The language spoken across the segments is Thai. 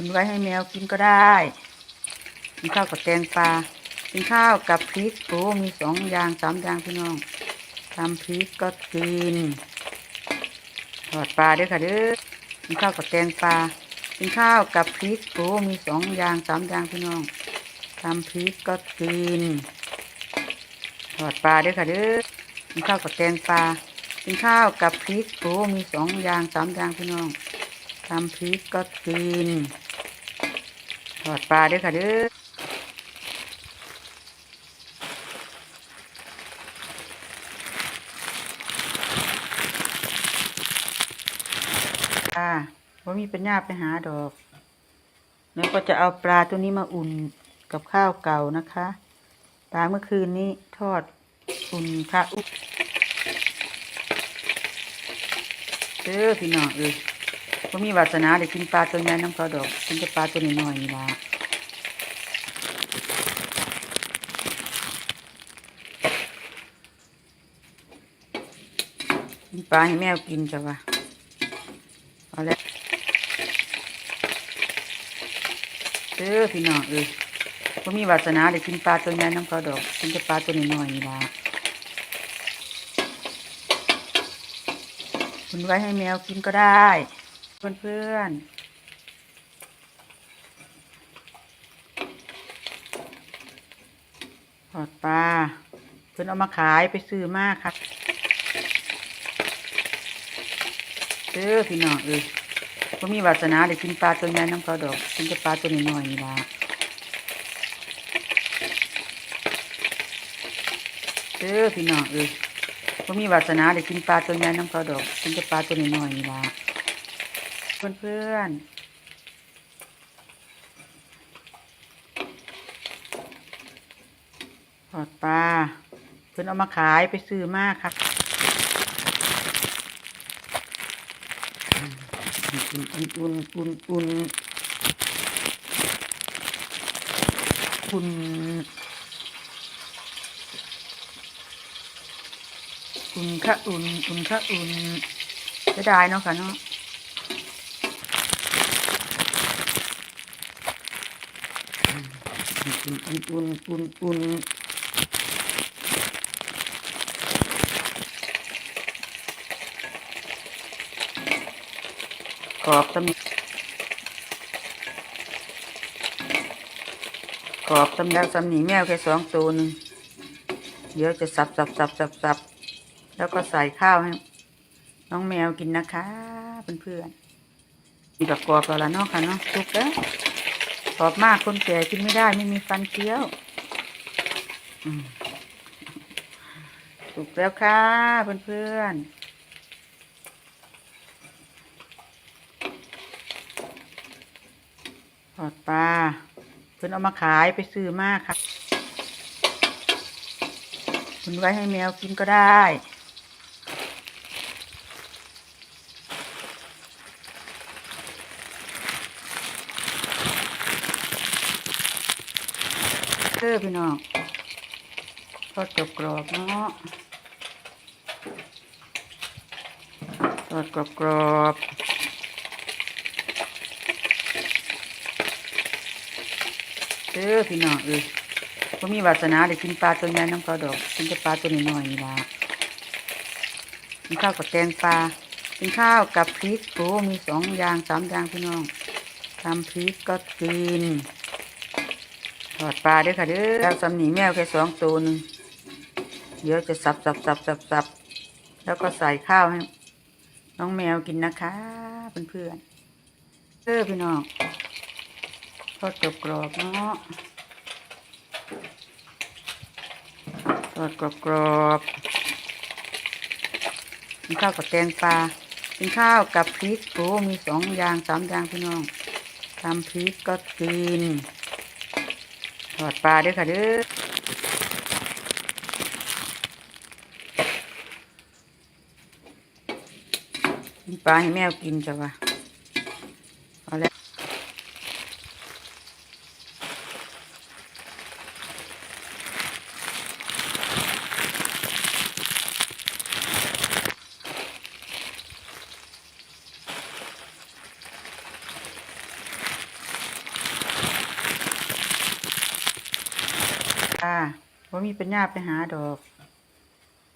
คุณไว้ให้แมวกินก็ได้กินข้าวกับแกงปลากินข้าวกับพริกโอ้มีสองอย่างสามอย่างพี่น้องทำพริกก็กินทอดปลาด้วยค่ะเด้อกินข้าวกับแกงปลากินข้าวกับพริกโอ้มีสองอย่างสามอย่างพี่น้องทำพริกก็กินทอดปลาด้วยค่ะเด้อกินข้าวกับแกงปลากินข้าวกับพริกโอ้มีสองอย่างสามอย่างพี่น้องทำพริกก็กิน ทอดปลาด้วยค่ะเด้อค่ะว่ามีปัญญาไปหาดอก แล้วก็จะเอาปลาตัวนี้มาอุ่นกับข้าวเก่านะคะ ปลาเมื่อคืนนี้ทอดอุ่นค่ะอุ๊บเด้อพี่น้องเอ้ย ว่ามีวาสนาได้กินปลาตัวใหญ่น้ำเขาดอกกินแต่ปลาตัวน้อยๆนี่ละกินปลาให้แมวกินจ้ะวะเอาแล้วเออพี่น้องเอ้ยก็มีวาสนาได้กินปลาตัวใหญ่น้ำเขาดอกกินแต่ปลาตัวน้อยๆนี่ละคุณไว้ให้แมวกินก็ได้ เพื่อนเพื่อนๆทอดปลา เพื่อนเอามาขายไปซื้อมากค่ะเด้อพี่น้องเอ้ยบ่มีวาสนาได้กินปลาตัวใหญ่น้ำเขาดอกกินแต่ปลาตัวน้อยนี่ละเด้อพี่น้องเอ้ยบ่มีวาสนาได้กินปลาตัวใหญ่น้ำเขาดอกกินแต่ปลาตัวน้อยนี่ละ เพื่อนเพื่อนๆทอดปลาเพิ่อนเอามาขายไปซื้อมากค่ะอุ่นอุ่นอุ่นอุ่นอุ่นอุ่นอุ่นค่ะอุ่นอุ่นค่ะอุ่นจะได้เนาะค่ะเนาะ อุ่นอุ่นอุ่นอุ่นอุ่นกรอบตำกรอบตำแล้วตำหนีแมวแค่สองตัวนึงเดี๋ยวจะสับสับสับสับสับแล้วก็ใส่ข้าวให้น้องแมวกินนะคะเพื่อนๆมีแบบกรอบแล้วล่ะเนาะค่ะเนาะสุกแล้ว กรอบมากคนแก่กินไม่ได้ไม่มีฟันเคี้ยวอืมสุกแล้วค่ะ เพื่อนๆทอดปลาเพิ่อนเอามาขายไปซื้อมากค่ะคุณไว้ให้แมวกินก็ได้ เออพี่น้องทอดกรอบๆเนาะทอดกรอบๆเด้อพี่น้องเอ้ยบ่มีวาสนาได้กินปลาตัวใหญ่น้ำเขาดอกกินแต่ปลาตัวน้อยๆนี่ล่ะกินข้าวกับแกงปลากินข้าวกับพริกโอ้มีสองอย่างสามอย่างพี่น้องทำพริกก็กิน ทอดปลาด้วยค่ะเด้อแล้วสำนีแมวแค่สองตัวนึงเดี๋ยวจะสับสับสับสับสับแล้วก็ใส่ข้าวให้ น้องแมวกินนะคะเพื่อนๆเด้อพี่น้องทอดกรอบๆเนาะทอดกรอบๆกินข้าวกับแกงปลากินข้าวกับพริกโอ้มีสองอย่างสามอย่างพี่น้องทำพริกก็กิน ทอดปลาด้วยค่ะเด้อปลาให้แมวกินจ้ะวะ ว่ามีปัญญาไปหาดอก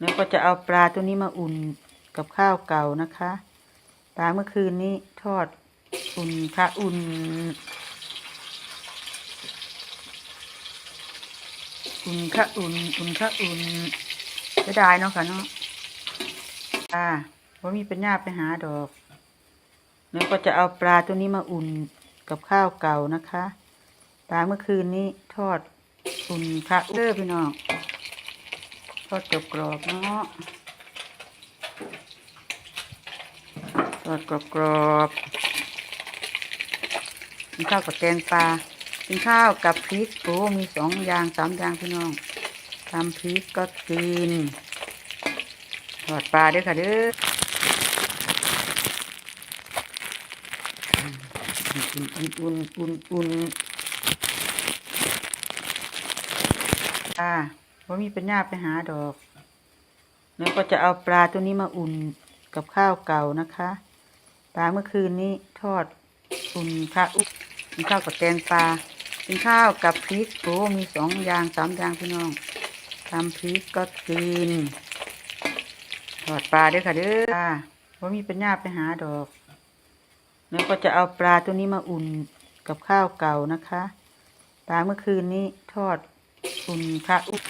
แล้วก็จะเอาปลาตัวนี้มาอุ่นกับข้าวเก่านะคะ ปลาเมื่อคืนนี้ทอดอุ่นค่ะอุ่น อุ่นค่ะอุ่น อุ่นค่ะอุ่นจะได้เนาะค่ะเนาะอ่าว่ามีปัญญาไปหาดอก แล้วก็จะเอาปลาตัวนี้มาอุ่นกับข้าวเก่านะคะ ปลาเมื่อคืนนี้ทอด อุ่นค่ะเด้อพี่น้องทอดกรอบๆเนาะทอดกรอบๆกินข้าวกับแกงปลากินข้าวกับพริกโอ้มีสองอย่างสามอย่างพี่น้องทำพริกก็กินทอดปลาด้อค่ะเด้ออุ่นอุ่นอุ่นอุ่นอ่าว่ามีปัญญาไปหาดอก แล้วก็จะเอาปลาตัวนี้มาอุ่นกับข้าวเก่านะคะ ปลาเมื่อคืนนี้ทอดอุ่นค่ะอุ๊ยกินข้าวกับแกงปลากินข้าวกับพริกโอ้มีสองอย่างสามอย่างพี่น้องทำพริกก็กินทอดปลาด้อค่ะเด้ออ่าว่ามีปัญญาไปหาดอก แล้วก็จะเอาปลาตัวนี้มาอุ่นกับข้าวเก่านะคะ ปลาเมื่อคืนนี้ทอด อุ่นค่ะอุ๊ย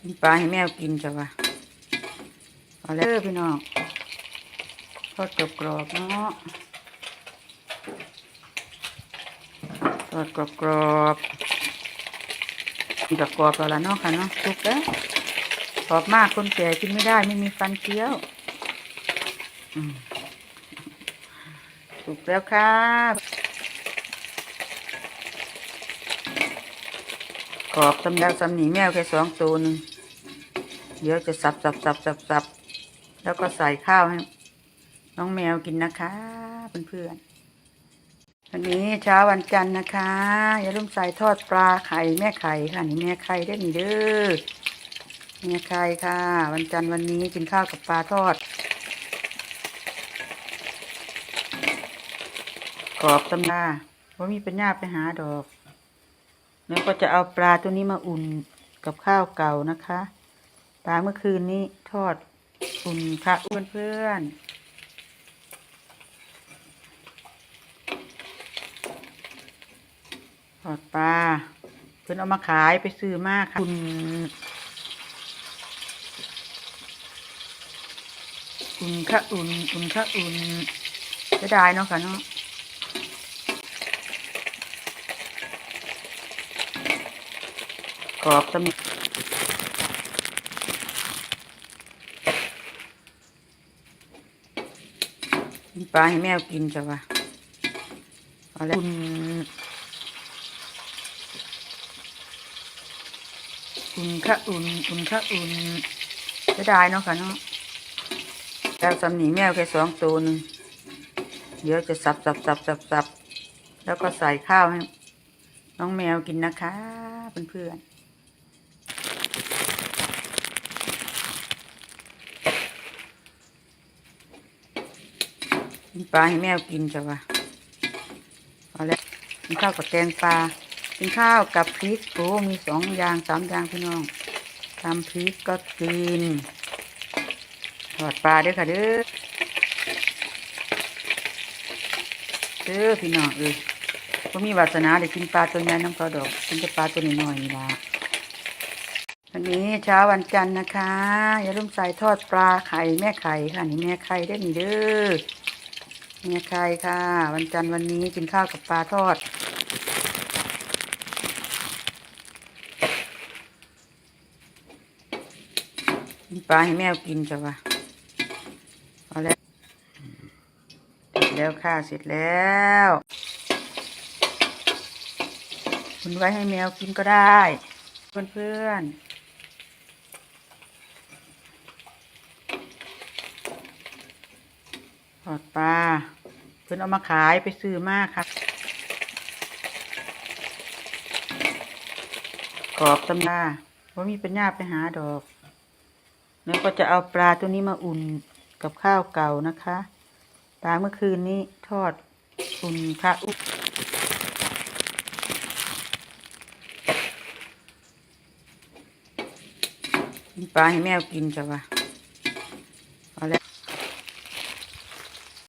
กินปลาให้แมวกินจ้ะวะเอาแล้วเด้อพี่น้องทอดกรอบกรอบๆเนาะทอดกรอบกรอบกับกรอบแล้วล่ะเนาะค่ะเนาะสุกแล้วกรอบมากคนแก่กินไม่ได้ไม่มีฟันเคี้ยว อืม ถูกแล้วครับกรอบตำแล้วตำหนีแมวแค่สองตัวนึงเดี๋ยวจะสับสับสับสับสับแล้วก็ใส่ข้าวให้ น้องแมวกินนะคะเพื่อนๆวันนี้เช้าวันจันทร์นะคะ อย่าลืมใส่ทอดปลาไข่แม่ไข่ค่ะนี่แม่ไข่ได้อนี่เด้อเนี่ยใครค่ะ วันจันทร์วันนี้กินข้าวกับปลาทอด กรอบตำลาว่ามีปัญญาไปหาดอก แล้วก็จะเอาปลาตัวนี้มาอุ่นกับข้าวเก่านะคะ ปลาเมื่อคืนนี้ทอดอุ่นค่ะเพื่อนเพื่อนทอดปลาเพื่อนเอามาขายไปซื้อมากค่ะอุ่นอุ่นค่ะอุ่นอุ่นค่ะอุ่นจะได้เนาะค่ะเนาะ กรอบตะมิปลาให้แมวกินจ้ะวะเอาแล้วอุ่นอุ่นค่ะอุ่นอุ่นค่ะอุ่นจะได้เนาะค่ะเนาะแล้วสำนีแมวแค่สองตัวนึงเดี๋ยวจะสับสับสับสับสับแล้วก็ใส่ข้าวให้น้องแมวกินนะคะเพื่อนๆ ปลาให้แมวกินจ้ะวะเอาแล้วกินข้าวกับแกงปลากินข้าวกับพริกโอ้มีสองอย่างสามอย่างพี่น้องทำพริกก็กินทอดปลาด้อค่ะเด้อเด้อพี่น้องเอ้ยก็มีวาสนาได้กินปลาตัวใหญ่น้ำเขาดอกกินแต่ปลาตัวน้อยๆนี่ละวันนี้เช้าวันจันทร์นะคะ อย่าลืมใส่ทอดปลาไข่แม่ไข่ค่ะนี่แม่ไข่ได้นี่เด้อ แม่ไข่ค่ะ วันจันทร์วันนี้กินข้าวกับปลาทอด ปลาให้แมวกินจ้ะวะเอาแล้วเสร็จแล้วค่ะเสร็จแล้วคุณไว้ให้แมวกินก็ได้ เพื่อนเพื่อนๆ อดปลาเพื่อนเอามาขายไปซื้อมากค่ะกรอบตำลาว่ามีปัญญาไปหาดอก แล้วก็จะเอาปลาตัวนี้มาอุ่นกับข้าวเก่านะคะ ปลาเมื่อคืนนี้ทอดคุณค่ะอุ๊ปลาให้แมวกินจ้ะวะเอา